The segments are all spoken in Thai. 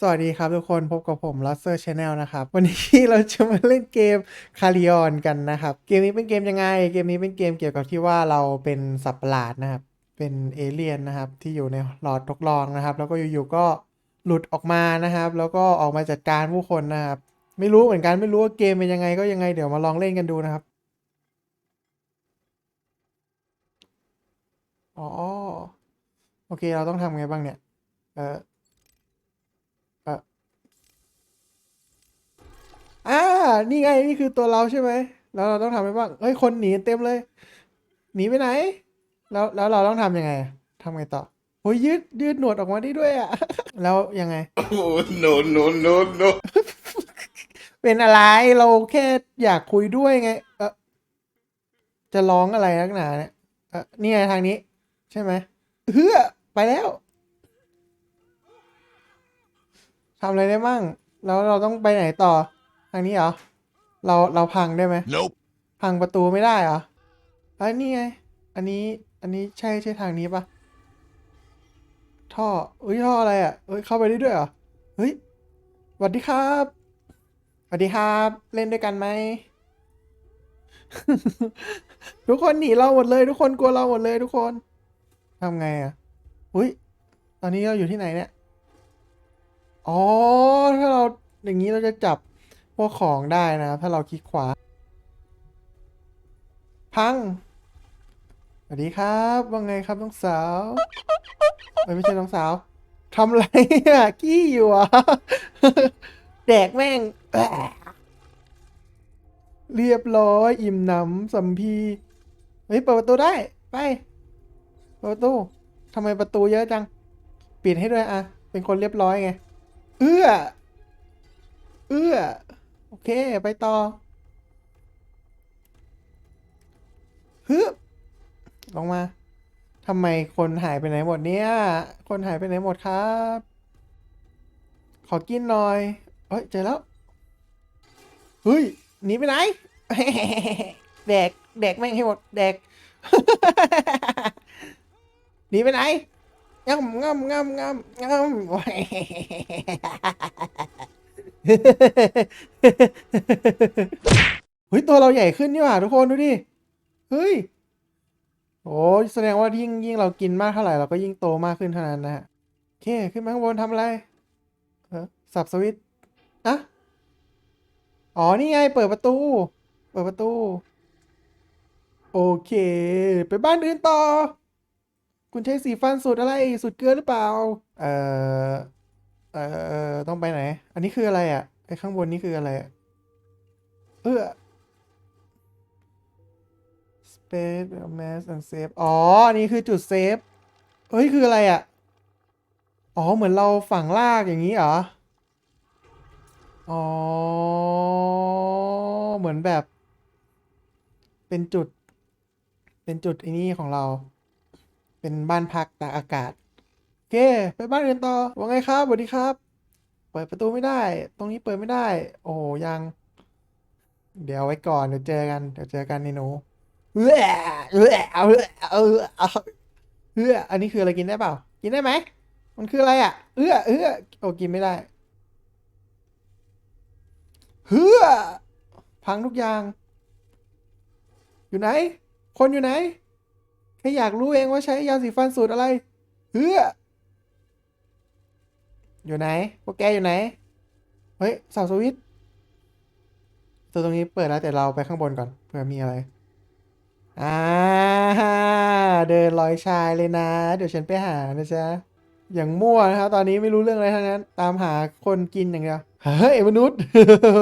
สวัสดีครับทุกคนพบกับผม l o s s e r Channel นะครับ วันนี้เราจะมาเล่นเกม c a r i o n กันนะครับ เกมนี้เป็นเกมยังไง เกมนี้เป็นเกมเกี่ยวกับที่ว่าเราเป็นสัตว์ประหลาดนะครับ เป็นเอเลี่ยนนะครับ ที่อยู่ในหลอดทดลองนะครับ แล้วก็อยู่ๆก็หลุดออกมานะครับ แล้วก็ออกมาจัดการผู้คนนะครับ ไม่รู้เหมือนกันไม่รู้ว่าเกมเป็นยังไงก็ยังไงเดี๋ยวมาลองเล่นกันดูนะครับอ๋อโอเคเราต้องทำไงบ้างเนี่ยเออเออ อ่า นี่ไง นี่คือตัวเราใช่ไหม แล้วเราต้องทำอะไรบ้าง เฮ้ย คนหนีเต็มเลย หนีไปไหน แล้ว แล้วเราต้องทำยังไงอะทำไงต่อโอ้ยยืด ยืดหนวดออกมาได้ด้วยอะ แล้วยังไง Oh no no no no! เป็นอะไร เราแค่อยากคุยด้วยไง เออจะร้องอะไรนักหนาเนี่ย เออนี่ไงทางนี้ ใช่ไหมเฮือไปแล้วทำอะไรได้มั่ง แล้วเราต้องไปไหนต่อ ทางนี้เหรอ เราเราพังได้ไหม Nope. พังประตูไม่ได้เหรออันนี้ไง อันนี้ อันนี้ใช่ใช่ทางนี้ปะท่อเอ้ยท่ออะไรอะเอ้ยเข้าไปได้ด้วยเหรอ เฮ้ยสวัสดีครับสวัสดีครับ เล่นด้วยกันไหม ทุกคนหนีเราหมดเลย ทุกคนกลัวเราหมดเลยทุกคนทำไงอะอุ้ย ตอนนี้เราอยู่ที่ไหนเนี่ย อ๋อ ถ้าเราอย่างนี้เราจะจับ พวกของได้นะถ้าเราคลิกขวา พัง สวัสดีครับ ว่าไงครับน้องสาวไม่ใช่น้องสาวทำอะไรอะกี้อยู่อะแดกแม่ง เรียบร้อย อิ่มหนำสัมพีเฮ้ยเปิดประตูได้ ไปเปิดประตูทำไมประตูเยอะจัง ปิดให้ด้วยอะ เป็นคนเรียบร้อยไง เอื้อ เอื้อ เค ไปต่อฮึบลงมาทำไมคนหายไปไหนหมดเนี่ย คนหายไปไหนหมดครับ ขอกินหน่อยเฮ้ยเจอแล้วเฮ้ยหนีไปไหนแดกแดกแม่งให้หมดแดกหนีไปไหนง่ำง่ำง่ำง่ำง่ำโอ้ย เฮ้ยตัวเราใหญ่ขึ้นนี่หว่าทุกคนดูดิ เฮ้ย โอ้ยแสดงว่ายิ่งยิ่งเรากินมากเท่าไหร่เราก็ยิ่งโตมากขึ้นเท่านั้นนะฮะโอเค ขึ้นมาข้างบนทำอะไรเออสับสวิตอะอ๋อ นี่ไง เปิดประตู เปิดประตู โอเค ไปบ้านอื่นต่อ คุณใช้สีฟันสูตรอะไร สูตรเกลือหรือเปล่า เอ่อ เอ่อต้องไปไหน อันนี้คืออะไรอะไอ้ข้างบนนี่คืออะไรอะเออ space mass and save อ๋อ อันนี้คือจุดเซฟเฮ้ย คืออะไรอะ อ๋อ เหมือนเราฝังลากอย่างนี้เหรอ อ๋อ เหมือนแบบ เป็นจุด เป็นจุดไอ้นี่ของเรา เป็นบ้านพักตากอากาศ เคไปบ้านอื่นต่อว่าไงครับสวัสดีครับ เปิดประตูไม่ได้ ตรงนี้เปิดไม่ได้ โอ้ยัง เดี๋ยวไว้ก่อนเดี๋ยวเจอกันเดี๋ยวเจอกันในหนูเออเออเออเออเอออันนี้คืออะไรกินได้เปล่า กินได้ไหมมันคืออะไรอะ เออเออโอ้กินไม่ได้เฮือพังทุกอย่าง อยู่ไหน คนอยู่ไหนแค่อยากรู้เองว่าใช้ยาสีฟันสูตรอะไรเฮือ อยู่ไหน พวกแกอยู่ไหน เฮ้ยเสาสวิตช์ตัวตรงนี้เปิดแล้วแต่เราไปข้างบนก่อนเผื่อมีอะไร อ่า เดินลอยชายเลยนะ เดี๋ยวฉันไปหานะจ๊ะ อย่างมั่วนะครับ ตอนนี้ไม่รู้เรื่องอะไรทั้งนั้น ตามหาคนกินอย่างเดียว เฮ้ยมนุษย์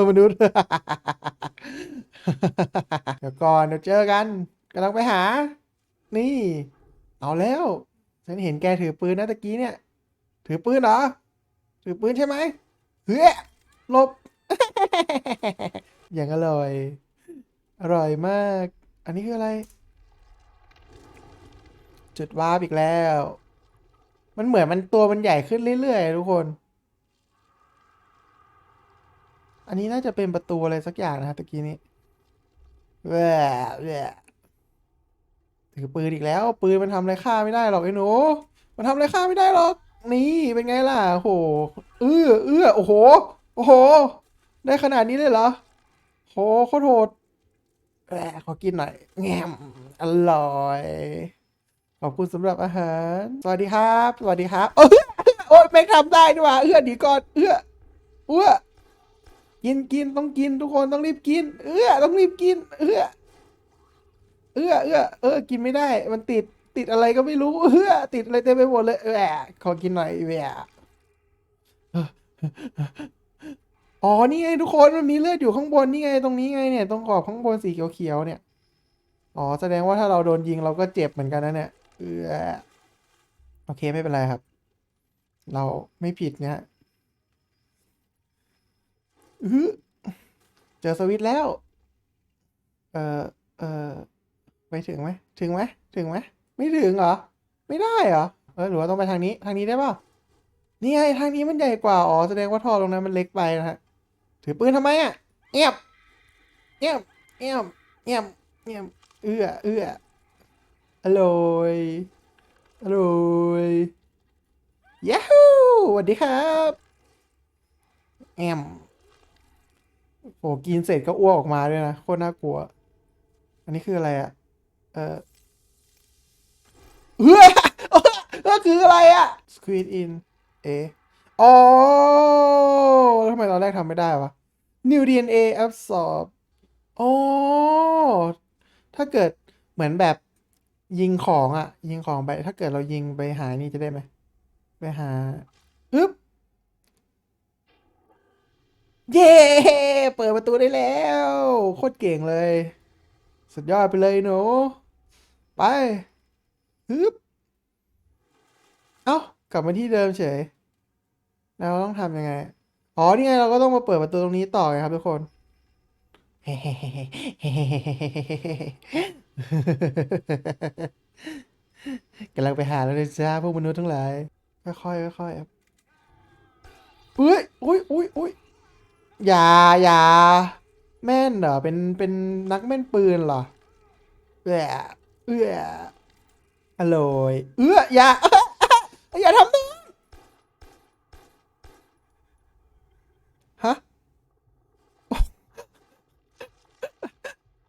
มนุษย์ เดี๋ยวก่อนเดี๋ยวเจอกันกำลังไปหา นี่ เอาแล้ว ฉันเห็นแกถือปืนนะตะกี้เนี่ย ถือปืนเหรอ ถือปืนใช่ไหมเฮ้ยหลบ อย่างอร่อย อร่อยมาก อันนี้คืออะไร จุดวาร์ปอีกแล้ว มันเหมือนมันตัวมันใหญ่ขึ้นเรื่อยๆทุกคน อันนี้น่าจะเป็นประตูอะไรสักอย่างนะครับตะกี้นี้แหวแหวถือปืนอีกแล้ว ปืนมันทำอะไรฆ่าไม่ได้หรอกไอ้หนู มันทำอะไรฆ่าไม่ได้หรอก นี่เป็นไงล่ะโหเอื้อเอื้อโอ้โห โอ้โห ได้ขนาดนี้เลยเหรอโหโคตรโหดแหมขอกินหน่อยแงมอร่อยขอบคุณสำหรับอาหาร สวัสดีครับ สวัสดีครับเอยโอ้ยแม่ทำได้ด้วยว่ะเอื้อดีก่อนเอื้อเอื้อกินกินต้องกินทุกคนต้องรีบกิน เอื้อต้องรีบกิน เอื้อเอื้อเอื้อเออกินไม่ได้มันติด ติดอะไรก็ไม่รู้เอื้อติดอะไรเต็มไปหมดเลยเออขอกินหน่อยแหวอ๋อนี่ไงทุกคนมันมีเลือดอยู่ข้างบนนี่ไงตรงนี้ไงเนี่ยตรงขอบข้างบนสีเขียวๆเนี่ยอ๋อแสดงว่าถ้าเราโดนยิงเราก็เจ็บเหมือนกันนะเนี่ยเออโอเคไม่เป็นไรครับ เราไม่ผิดเนี่ยอื้อเจอสวิตช์แล้ว เออเออไปถึงไหมถึงไหมถึงไหม ไม่ถึงเหรอ ไม่ได้เหรอ เออหรือว่าต้องไปทางนี้ ทางนี้ได้เปล่านี่ไงทางนี้มันใหญ่กว่า อ๋อ แสดงว่าท่อตรงนั้นมันเล็กไปนะฮะ ถือปืนทำไมอะเงียบเงียบเงียบเงียบเงียบเอื้อ เอื้ออร่อยอร่อยยาฮูสวัสดีครับแอมโหกินเสร็จก็อ้วกออกมาด้วยนะ โคตรน่ากลัว อันนี้คืออะไรอะ เออ เอื้อก็คืออะไรอะ squeeze in เออ๋อแล้วทำไมตอนแรกทำไม่ได้วะ new DNA absorb อ๋อ ถ้าเกิดเหมือนแบบยิงของอะยิงของไป ถ้าเกิดเรายิงไปหานี่จะได้ไหม ไปหาฮึบเย้ เปิดประตูได้แล้ว โคตรเก่งเลย สุดยอดไปเลยหนู ไป ฮึบเอา้ากลับมาที่เดิมเฉยแล้วเราต้องทำยังไง อ๋อ นี่ไงเราก็ต้องมาเปิดประตูตรงนี้ต่อไงครับทุกคนกำลังไปหาแล้วเลยจ้าพวกมนุษย์ทั้งหลาย ค่อยๆค่อยๆครับอุ้ยอุ้ยอุ้ยอุ้ยอย่าอย่าแม่นเหรอเป็นเป็นนักแม่นปืนเหรอเอื้อเอื้อ อร่อย เอื้ออย่าอย่าทำนะฮะ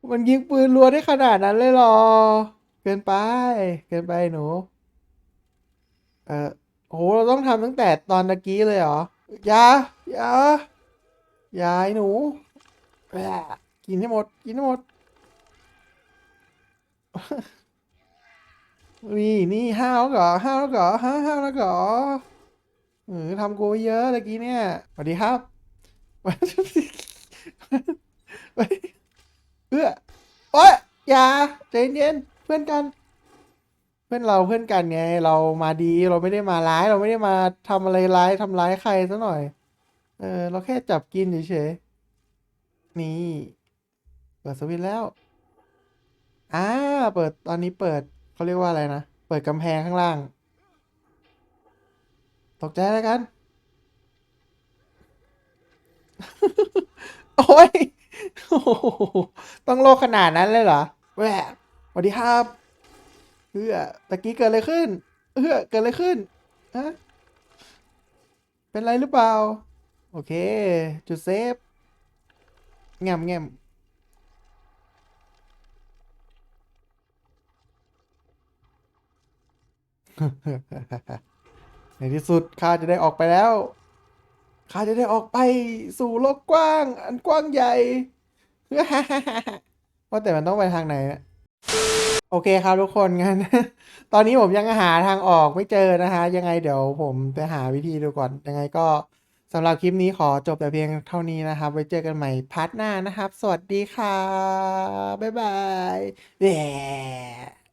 มันยิงปืนรัวได้ขนาดนั้นเลยหรอ เกินไป เกินไปหนู เออโห เราต้องทำตั้งแต่ตอนตะกี้เลยเหรอ อย่า อย่า อย่าไอ้หนูกินให้หมด กินให้หมด นี่นี่ห้าวแล้วเหรอห้าวแล้วเหรอห้าห้าวแล้วเหรอเออทำกูไว้เยอะตะกี้เนี่ยสวัสดีครับเอื้อโอ๊ยอย่าใจเย็นเพื่อนกัน เพื่อนเราเพื่อนกันไง เรามาดีเราไม่ได้มาร้าย เราไม่ได้มาทำอะไรร้ายทำร้ายใครซะหน่อย เออ เราแค่จับกินเฉยๆนี่ เปิดสวิตช์แล้วอ่าเปิดตอนนี้เปิด เขาเรียกว่าอะไรนะ เปิดกำแพงข้างล่าง ตกใจแล้วกัน โอ้ย ต้องโลกขนาดนั้นเลยเหรอ แหวะสวัสดีครับเพื่อตะกี้เกิดอะไรขึ้นเพื่อเกิดอะไรขึ้นฮะเป็นไรหรือเปล่า โอเค จุดเซฟแง่มแง่ม ในที่สุดข้าจะได้ออกไปแล้วข้าจะได้ออกไปสู่โลกกว้าง อันกว้างใหญ่ว่าแต่มันต้องไปทางไหนนะโอเคครับทุกคนงั้น ตอนนี้ผมยังหาทางออกไม่เจอนะฮะ ยังไงเดี๋ยวผมไปหาวิธีดูก่อน ยังไงก็สำหรับคลิปนี้ขอจบแต่เพียงเท่านี้นะครับ ไว้เจอกันใหม่พาร์ทหน้านะครับ สวัสดีค่ะ บ๊ายบายแย่